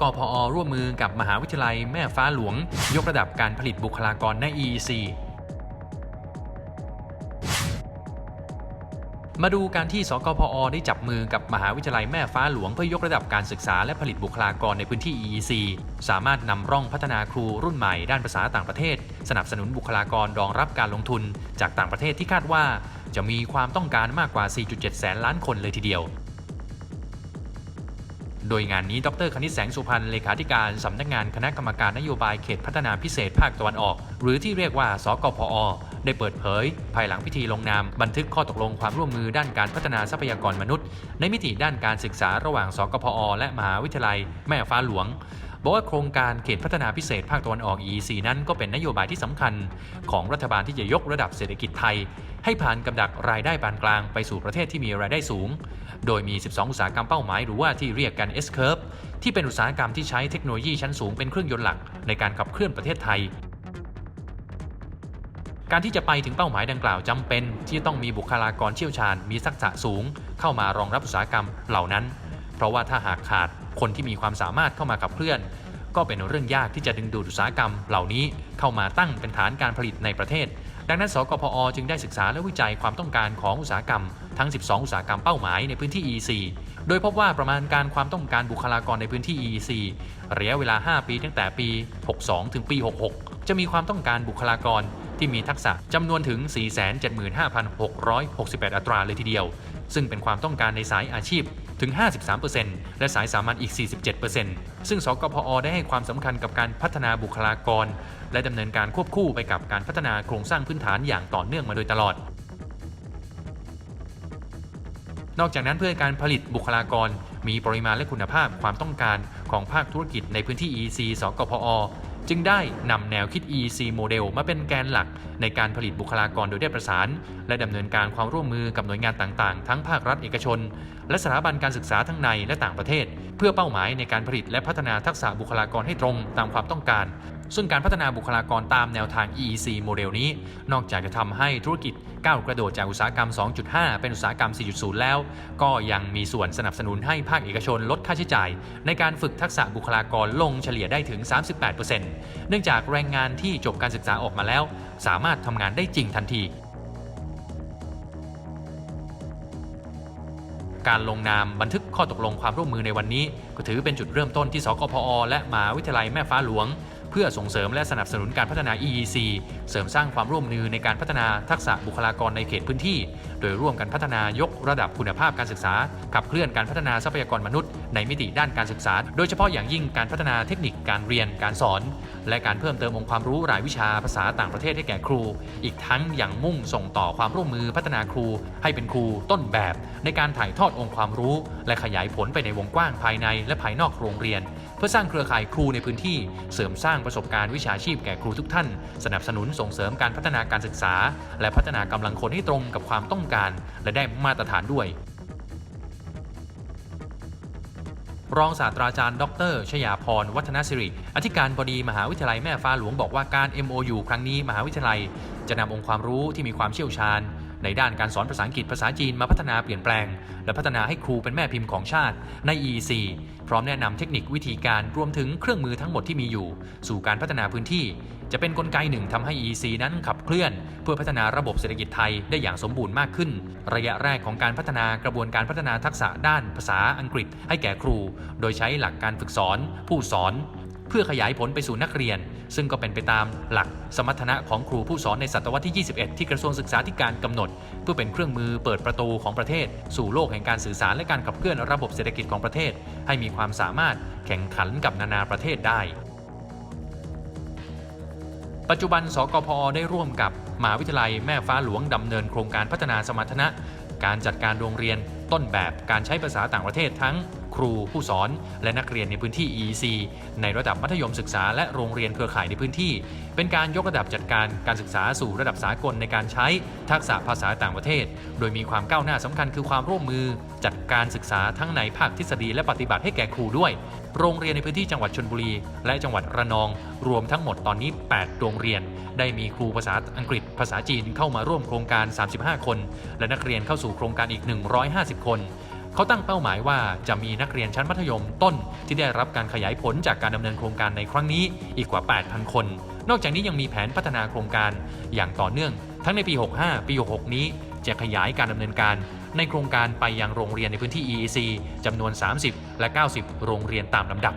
กพอร่วมมือกับมหาวิทยาลัยแม่ฟ้าหลวง ยกระดับการผลิตบุคลากรใน EEC มาดูการที่สกพอได้จับมือกับมหาวิทยาลัยแม่ฟ้าหลวงเพื่อยกระดับการศึกษาและผลิตบุคลากรในพื้นที่ EEC สามารถนำร่องพัฒนาครูรุ่นใหม่ด้านภาษาต่างประเทศ สนับสนุนบุคลากรรองรับการลงทุน จากต่างประเทศที่คาดว่า จะมีความต้องการมากกว่า 4.7 แสนล้านคนเลยทีเดียว โดยงานนี้ดรคณิตแสงสุพรรณเลขาธิการสำนักงานคณะกรรมการนโยบายเขตพัฒนาพิเศษภาคตะวันออก หรือที่เรียกว่า สกพอ ได้เปิดเผย ภายหลังพิธีลงนามบันทึกข้อตกลงความร่วมมือด้านการพัฒนาทรัพยากรมนุษย์ ในมิติด้านการศึกษาระหว่าง สกพอ และมหาวิทยาลัย แม่ฟ้าหลวง บอกว่าโครงการเขตพัฒนาพิเศษภาคตะวันออก EEC นั้นก็เป็นนโยบายที่สำคัญ ของรัฐบาลที่จะยกระดับเศรษฐกิจไทย ให้ผ่านกับดักรายได้ปานกลางไปสู่ประเทศที่มีรายได้สูง โดยมี 12 อุตสาหกรรมเป้าหมายหรือว่าที่เรียกกัน S curve ที่เป็นอุตสาหกรรมที่ใช้เทคโนโลยีชั้นสูงเป็นเครื่องยนต์หลักในการขับเคลื่อนประเทศไทยการที่จะไปถึงเป้าหมายดังกล่าวจำเป็น ที่ต้องมีบุคลากรเชี่ยวชาญ มีทักษะสูง เข้ามารองรับอุตสาหกรรมเหล่านั้น เพราะว่าถ้าหากขาดคนที่มีความสามารถเข้ามาขับเคลื่อน ก็เป็นเรื่องยากที่จะดึงดูดอุตสาหกรรมเหล่านี้เข้ามาตั้งเป็นฐานการผลิตในประเทศ ดังนั้น สกพอจึงได้ศึกษาและวิจัยความต้องการของอุตสาหกรรมทั้ง 12 อุตสาหกรรมเป้าหมายในพื้นที่ EC โดยพบว่าประมาณการความต้องการบุคลากรในพื้นที่ EEC ระยะเวลา 5 ปีตั้งแต่ปี 62 ถึงปี 66 จะมีความต้องการบุคลากรที่มีทักษะจำนวนถึง 475,668 อัตราเลยทีเดียว ซึ่งเป็นความต้องการในสายอาชีพ ถึง 53%และสายสามัญอีก 47%ซึ่งสกพอได้ให้ความสำคัญกับการพัฒนาบุคลากร และดำเนินการควบคู่ไปกับการพัฒนาโครงสร้างพื้นฐานอย่างต่อเนื่องมาโดยตลอดนอกจากนั้นเพื่อการผลิตบุคลากร มีปริมาณและคุณภาพความต้องการของภาคธุรกิจในพื้นที่ EC สกพอ จึงได้นำแนวคิด EC โมเดลมาเป็นแกนหลักในการผลิตบุคลากรโดยได้ประสาน และดำเนินการความร่วมมือกับหน่วยงานต่างๆ ทั้งภาครัฐเอกชน และสถาบันการศึกษาทั้งในและต่างประเทศ เพื่อเป้าหมายในการผลิตและพัฒนาทักษะบุคลากรให้ตรงตามความต้องการ ซึ่งการพัฒนาบุคลากรตามแนวทาง EEC โมเดลนี้ นอกจากจะทำให้ธุรกิจก้าวกระโดดจากอุตสาหกรรม 2.5 เป็นอุตสาหกรรม 4.0 แล้ว ก็ยังมีส่วนสนับสนุนให้ภาคเอกชนลดค่าใช้จ่าย ในการฝึกทักษะบุคลากรลงเฉลี่ยได้ถึง 38%เนื่องจากแรงงานที่จบการศึกษาออกมาแล้ว สามารถทำงานได้จริงทันที การลงนามบันทึกข้อตกลงความร่วมมือในวันนี้ ก็ถือเป็นจุดเริ่มต้นที่สกพอ และมหาวิทยาลัยแม่ฟ้าหลวง เพื่อส่งเสริมและสนับสนุนการพัฒนา EEC เสริมสร้างความร่วมมือในการพัฒนาทักษะบุคลากรในเขตพื้นที่ ดยร่วมกันพัฒนายกระดับคุณภาพการศึกษา ขับเคลื่อนการพัฒนาทรัพยากรมนุษย์ในมิติด้านการศึกษา โดยเฉพาะอย่างยิ่งการพัฒนาเทคนิคการเรียนการสอน และการเพิ่มเติมองค์ความรู้รายวิชาภาษาต่างประเทศให้แก่ครู อีกทั้งอย่างมุ่งส่งต่อความร่วมมือพัฒนาครู ให้เป็นครูต้นแบบ ในการถ่ายทอดองค์ความรู้ และขยายผลไปในวงกว้างภายในและภายนอกโรงเรียน เพื่อสร้างเครือข่ายครูในพื้นที่ เสริมสร้างประสบการณ์วิชาชีพแก่ครูทุกท่าน สนับสนุนส่งเสริมการพัฒนาการศึกษา และพัฒนากำลังคนให้ตรงกับความต้องการและได้มาตรฐานด้วย รองศาสตราจารย์ ดร ชยาพร วัฒนสิริ อธิการบดีมหาวิทยาลัยแม่ฟ้าหลวงบอกว่าการ MOU ครั้งนี้มหาวิทยาลัย จะนำองค์ความรู้ที่มีความเชี่ยวชาญ ในด้านการสอนภาษาอังกฤษภาษาจีนมาพัฒนาเปลี่ยนแปลง และพัฒนาให้ครูเป็นแม่พิมพ์ของชาติใน EEC พร้อมแนะนำเทคนิควิธีการรวมถึงเครื่องมือทั้งหมดที่มีอยู่ สู่การพัฒนาพื้นที่ จะเป็นนกลไกหนึ่งทำให้ EEC นั้นขับเคลื่อน เพื่อพัฒนาระบบเศรษฐกิจไทยได้อย่างสมบูรณ์มากขึ้น ระยะแรกของการพัฒนากระบวนการพัฒนาทักษะด้านภาษาอังกฤษ ให้แก่ครู โดยใช้หลักการฝึกสอน ผู้สอน พื่อขยายผลไปสู่นักเรียน ซึ่งก็เป็นไปตามหลักสมรรถนะของครูผู้สอนในศตวรรษที่ 21 ที่กระทรวงศึกษาธิการกำหนด เพื่อเป็นเครื่องมือเปิดประตูของประเทศ สู่โลกแห่งการสื่อสารและการขับเคลื่อนระบบเศรษฐกิจของประเทศ ให้มีความสามารถแข่งขันกับนานาประเทศได้ปัจจุบัน สกพได้ร่วมกับมหาวิทยาลัยแม่ฟ้าหลวงดำเนินโครงการพัฒนาสมรรถนะ การจัดการโรงเรียนต้นแบบการใช้ภาษาต่างประเทศทั้ง ครูผู้สอน และนักเรียนในพื้นที่ EEC ในระดับมัธยมศึกษาและโรงเรียนเครือข่ายในพื้นที่ เป็นการยกระดับจัดการการศึกษาสู่ระดับสากลในการใช้ทักษะภาษาต่างประเทศ โดยมีความก้าวหน้าสำคัญคือความร่วมมือ จัดการศึกษาทั้งในภาคทฤษฎีและปฏิบัติให้แก่ครูด้วย โรงเรียนในพื้นที่จังหวัดชลบุรี และจังหวัดระนอง รวมทั้งหมดตอนนี้ 8 โรงเรียน ได้มีครูภาษาอังกฤษ ภาษาจีนเข้ามาร่วมโครงการ 35 คน และนักเรียนเข้าสู่โครงการอีก 150 คน เขาตั้งเป้าหมายว่าจะมีนักเรียนชั้นมัธยมต้น ที่ได้รับการขยายผลจากการดำเนินโครงการในครั้งนี้อีกกว่า 8,000 คน นอกจากนี้ยังมีแผนพัฒนาโครงการอย่างต่อเนื่อง ทั้งในปี 65 ปี 66 นี้จะขยายการดำเนินการในโครงการไปยังโรงเรียนในพื้นที่ EEC จำนวน 30 และ 90 โรงเรียนตามลำดับ